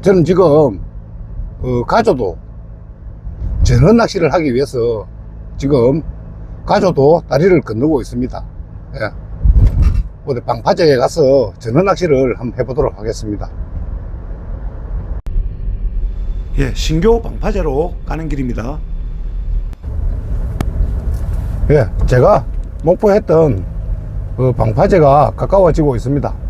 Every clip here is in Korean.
저는 지금 어, 가조도 전원 낚시를 하기 위해서 지금 가조도 다리를 건너고 있습니다. 예. 어디 방파제에 가서 전원 낚시를 한번 해보도록 하겠습니다. 예, 신교 방파제로 가는 길입니다. 예, 제가 목포했던 그 방파제가 가까워지고 있습니다.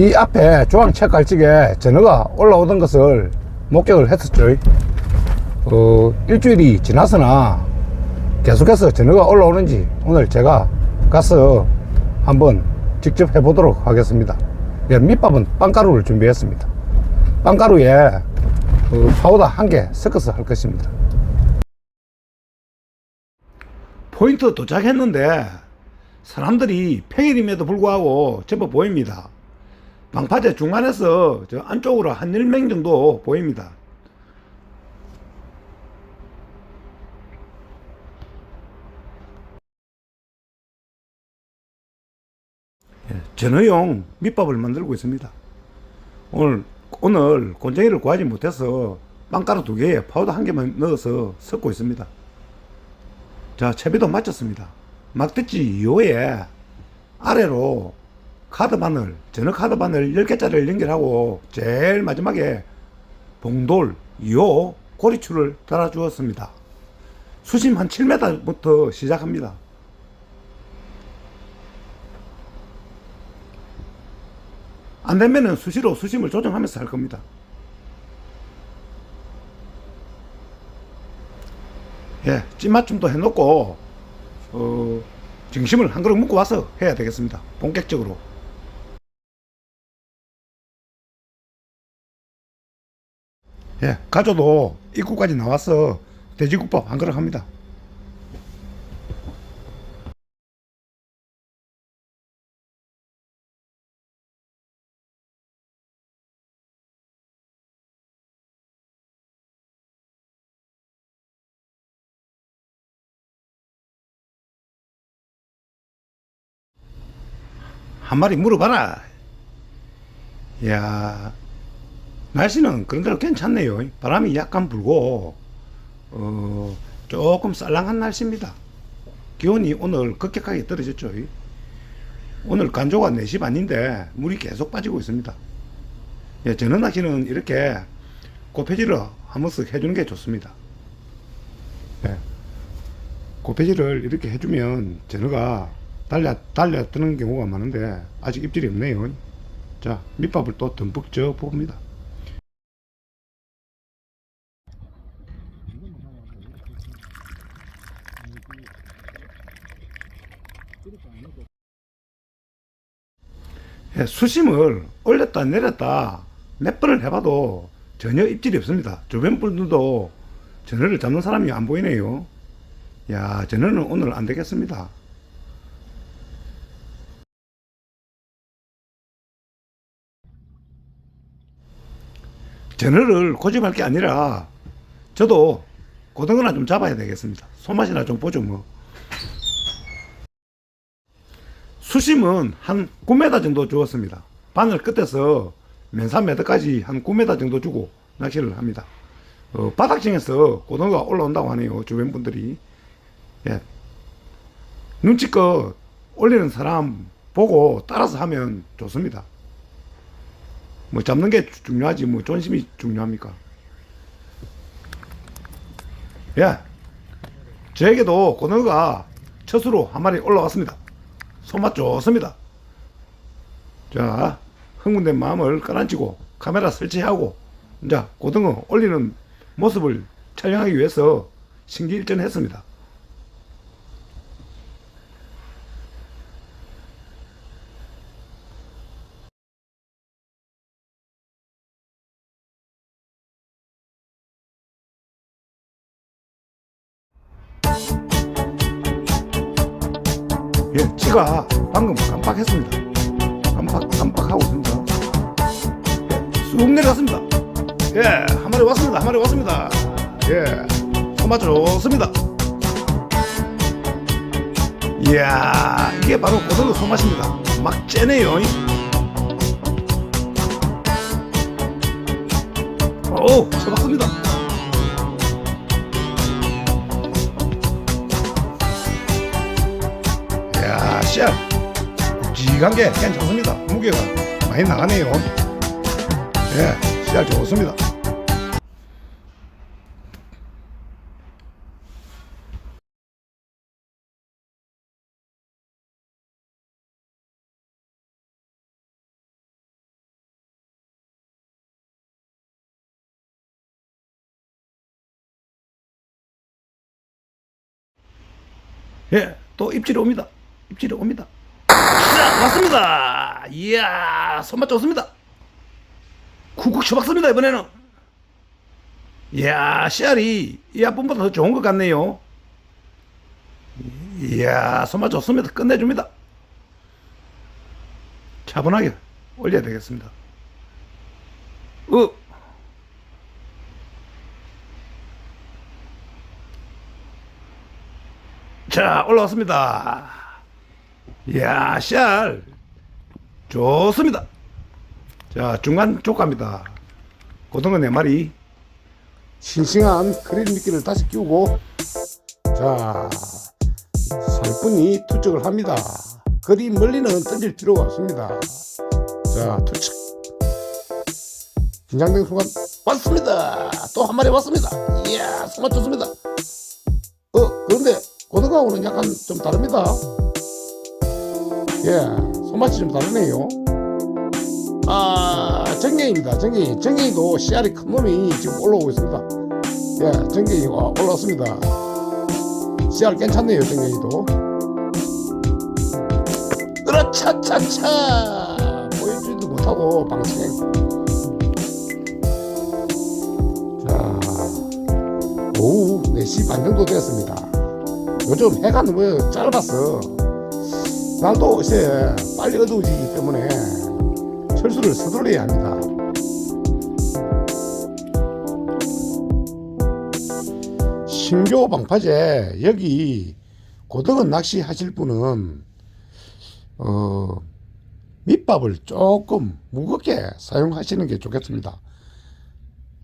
이 앞에 중앙책갈집에 전어가 올라오던 것을 목격을 했었죠. 어, 일주일이 지나서나 계속해서 전어가 올라오는지 오늘 제가 가서 한번 직접 해보도록 하겠습니다. 예, 밑밥은 빵가루를 준비했습니다. 빵가루에 어, 파우더 한 개 섞어서 할 것입니다. 포인트 도착했는데 사람들이 평일임에도 불구하고 제법 보입니다. 방파제 중간에서 저 안쪽으로 한 1명 정도 보입니다. 예, 전어용 밑밥을 만들고 있습니다. 오늘, 오늘 곤쟁이를 구하지 못해서 빵가루 두 개에 파우더 한 개만 넣어서 섞고 있습니다. 자, 채비도 마쳤습니다. 막대지 이후에 아래로 카드 바늘, 전원 카드 바늘 10개짜리를 연결하고 제일 마지막에 봉돌 2호 고리줄을 달아 주었습니다. 수심 한 7m부터 시작합니다. 안 되면은 수시로 수심을 조정하면서 할 겁니다. 예, 찐맞춤도 해놓고, 어, 중심을 한 그릇 묶고 와서 해야 되겠습니다. 본격적으로. 예, 가져도 입구까지 나와서 돼지국밥 한 그릇 합니다. 한 마리 물어봐라. 야 날씨는 그런대로 괜찮네요. 바람이 약간 불고, 어, 조금 쌀랑한 날씨입니다. 기온이 오늘 급격하게 떨어졌죠. 오늘 간조가 4시 반인데 물이 계속 빠지고 있습니다. 예, 저는 낚시는 이렇게 고패질을 한 번씩 해주는 게 좋습니다. 예. 고패질을 이렇게 해주면 전어가 달려, 달려 뜨는 경우가 많은데 아직 입질이 없네요. 자, 밑밥을 또 듬뿍 져 봅니다. 예, 수심을 올렸다 내렸다 몇 번을 해봐도 전혀 입질이 없습니다. 주변 분들도 전어를 잡는 사람이 안 보이네요. 야, 전어는 오늘 안 되겠습니다. 전어를 고집할 게 아니라 저도 고등어나 좀 잡아야 되겠습니다. 손맛이나 좀 보죠 뭐. 수심은 한 9m 정도 주었습니다. 바늘 끝에서 맨산 매드까지 한 9m 정도 주고 낚시를 합니다. 어, 바닥층에서 고등어가 올라온다고 하네요. 주변 분들이. 예. 눈치껏 올리는 사람 보고 따라서 하면 좋습니다. 뭐 잡는 게 중요하지 뭐 존심이 중요합니까? 예. 저에게도 고등어가 첫수로 한 마리 올라왔습니다. 손맛 좋습니다. 자, 흥분된 마음을 깔아앉히고 카메라 설치하고 이제 고등어 올리는 모습을 촬영하기 위해서 신기일전했습니다. 예, 지가 방금 깜빡했습니다. 깜빡, 깜빡하고 있습니다. 예, 쑥 내려갔습니다. 예, 한 마리 왔습니다. 한 마리 왔습니다. 예, 손맛 좋습니다. 이야, 이게 바로 고등어 손맛입니다. 막 째네요. 오, 쳐봤습니다. 게 괜찮습니다. 무게가 많이 나가네요. 예, 씨앗 좋습니다. 예, 또 입질이 옵니다. 입질이 옵니다. 자, 왔습니다. 이야, 손맛 좋습니다. 쿡쿡 쳐박습니다, 이번에는. 이야, 씨알이 이 앞분보다 더 좋은 것 같네요. 이야, 손맛 좋습니다. 끝내줍니다. 차분하게 올려야 되겠습니다. 어, 자, 올라왔습니다. 이야, 씨알. 좋습니다. 자, 중간 쪽갑니다. 고등어 네 마리. 싱싱한 크릴 미끼를 다시 끼우고, 자, 살뿐히 투척을 합니다. 그리 멀리는 던질 필요가 없습니다. 자, 투척. 긴장된 순간, 왔습니다. 또 한 마리 왔습니다. 이야, 손맛 좋습니다. 어, 그런데 고등어하고는 약간 좀 다릅니다. 예, 손맛이 좀 다르네요. 아, 정갱입니다. 정갱이. 정갱이도 씨알이 큰 놈이 지금 올라오고 있습니다. 예, 정갱이가 올라왔습니다. 씨알 괜찮네요, 정갱이도. 으라차차차! 보여주지도 못하고 방생. 자, 오후 4시 반 정도 되었습니다. 요즘 해가 너무 짧아서 날도 이제 빨리 어두워지기 때문에 철수를 서둘러야 합니다. 신교 방파제 여기 고등어 낚시 하실 분은 어 밑밥을 조금 무겁게 사용하시는 게 좋겠습니다.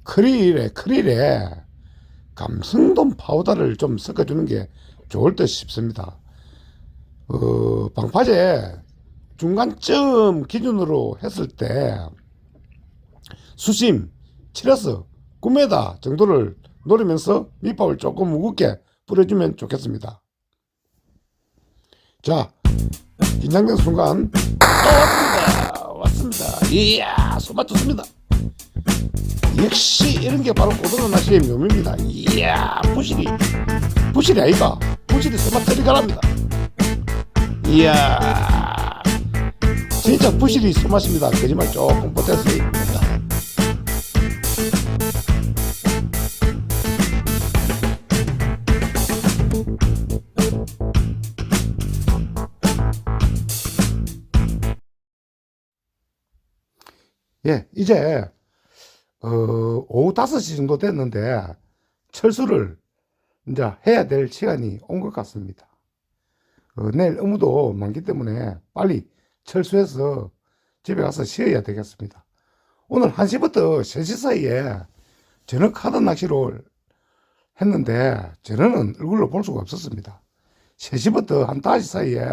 크릴에 크릴에 감성돔 파우더를 좀 섞어주는 게 좋을 듯 싶습니다. 어, 방파제 중간쯤 기준으로 했을 때 수심 7에서 9m 정도를 노리면서 밑밥을 조금 무겁게 뿌려주면 좋겠습니다. 자, 긴장된 순간 또 왔습니다. 왔습니다. 이야, 손맛 좋습니다. 역시 이런 게 바로 고등어 낚시의 묘미입니다. 이야, 부실이, 부실이 아이가. 부실이 손맛 들이가랍니다. 이야, 진짜 부실이 손맛입니다. 거짓말 조금 못했습니다. 예, 이제 어, 오후 5시 정도 됐는데 철수를 이제 해야 될 시간이 온 것 같습니다. 어, 내일 업무도 많기 때문에 빨리 철수해서 집에 가서 쉬어야 되겠습니다. 오늘 1시부터 3시 사이에 저녁 카드 낚시를 했는데 저는 얼굴로 볼 수가 없었습니다. 3시부터 한 5시 사이에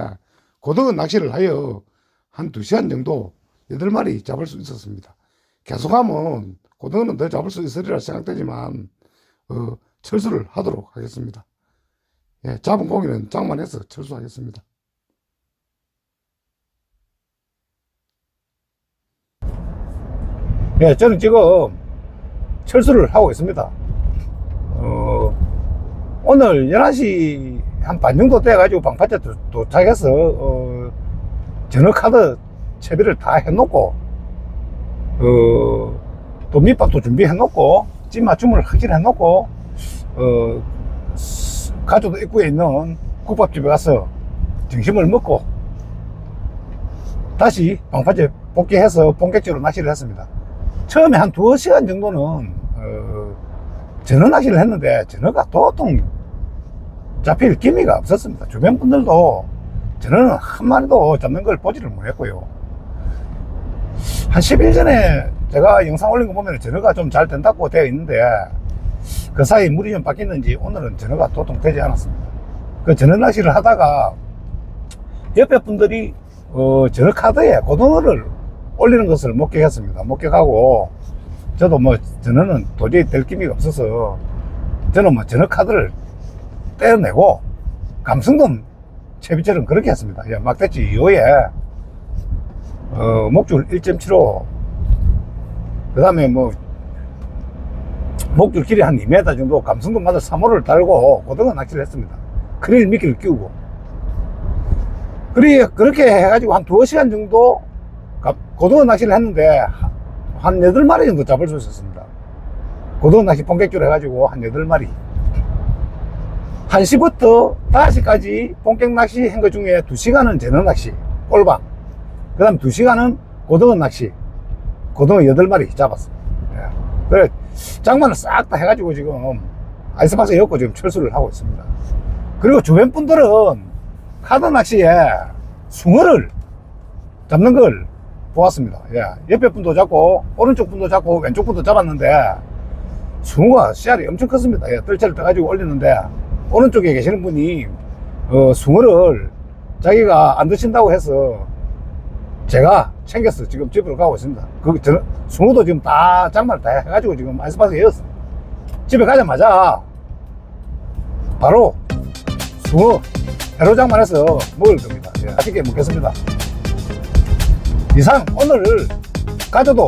고등어 낚시를 하여 한 2시간 정도 8마리 잡을 수 있었습니다. 계속하면 고등어는 더 잡을 수 있으리라 생각되지만 어, 철수를 하도록 하겠습니다. 예, 잡은 고기는 장만해서 철수하겠습니다. 예, 저는 지금 철수를 하고 있습니다. 어, 오늘 11시 한 반 정도 돼가지고 방파제 도- 도착해서, 어, 전화 카드 채비를 다 해놓고, 어, 또 밑밥도 준비해놓고, 찜 맞춤을 하긴 해놓고, 어, 스- 가조도 입구에 있는 국밥집에 가서 점심을 먹고, 다시 방파제 복귀해서 본격적으로 낚시를 했습니다. 처음에 한 두어 시간 정도는, 어, 전어 낚시를 했는데, 전어가 도통 잡힐 기미가 없었습니다. 주변 분들도 전어는 한 마리도 잡는 걸 보지를 못했고요. 한 10일 전에 제가 영상 올린 거 보면 전어가 좀 잘 된다고 되어 있는데 그 사이 물이 좀 바뀌었는지 오늘은 전어가 도통 되지 않았습니다. 그 전어 낚시를 하다가 옆에 분들이 어, 전어 카드에 고등어를 올리는 것을 목격했습니다. 목격하고 저도 뭐 전어는 도저히 될 기미가 없어서 저는 뭐 전어 카드를 떼어내고 감성돔 채비처럼 그렇게 했습니다. 예, 막대치 이후에 어, 목줄 1.75그 다음에 뭐 목줄 길이 한 2m 정도 감성돔마다 3호를 달고 고등어 낚시를 했습니다. 크릴 미끼를 끼우고 그리, 그렇게 해가지고 한 두어 시간 정도 가- 고등어 낚시를 했는데 한 8마리 정도 잡을 수 있었습니다. 고등어 낚시 본격적으로 해가지고 한 8마리 1시부터 5시까지 본격 낚시 한 것 중에 2시간은 제너 낚시, 꼴방. 그 다음 2시간은 고등어 낚시. 고등어 8마리 잡았어. 예. 그래, 장만을 싹 다 해가지고 지금 아이스박스에 엮고 지금 철수를 하고 있습니다. 그리고 주변 분들은 카드 낚시에 숭어를 잡는 걸 보았습니다. 예. 옆에 분도 잡고, 오른쪽 분도 잡고, 왼쪽 분도 잡았는데, 숭어가 씨알이 엄청 컸습니다. 예, 뜰채를 떠가지고 올리는데 오른쪽에 계시는 분이 어, 숭어를 자기가 안 드신다고 해서 제가 챙겨서 지금 집으로 가고 있습니다. 그 저, 숭어도 지금 다 장만을 다 해가지고 지금 아이스박스에 넣었어. 집에 가자마자 바로 숭어 회로 장만해서 먹을 겁니다. 예, 맛있게 먹겠습니다. 이상 오늘 가져도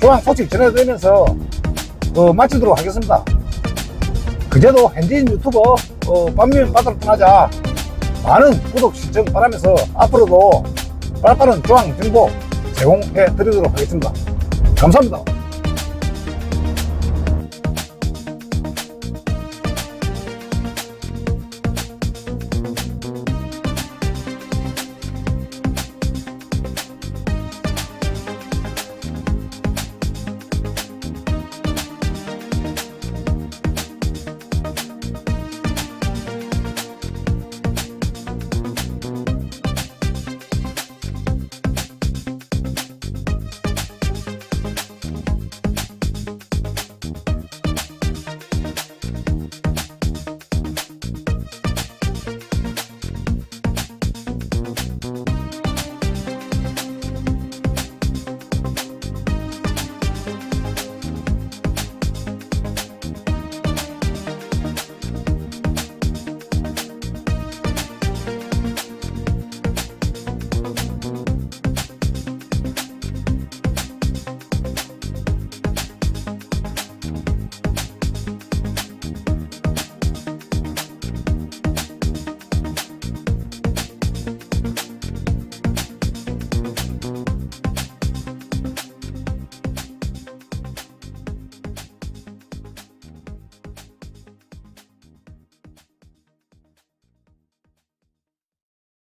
조항 소식 전해드리면서 어, 마치도록 하겠습니다. 그제도 현지인 유튜버 어, 반면 바다로 떠나자 많은 구독 시청 바라면서 앞으로도 빠른 조항 정보 제공해 드리도록 하겠습니다. 감사합니다.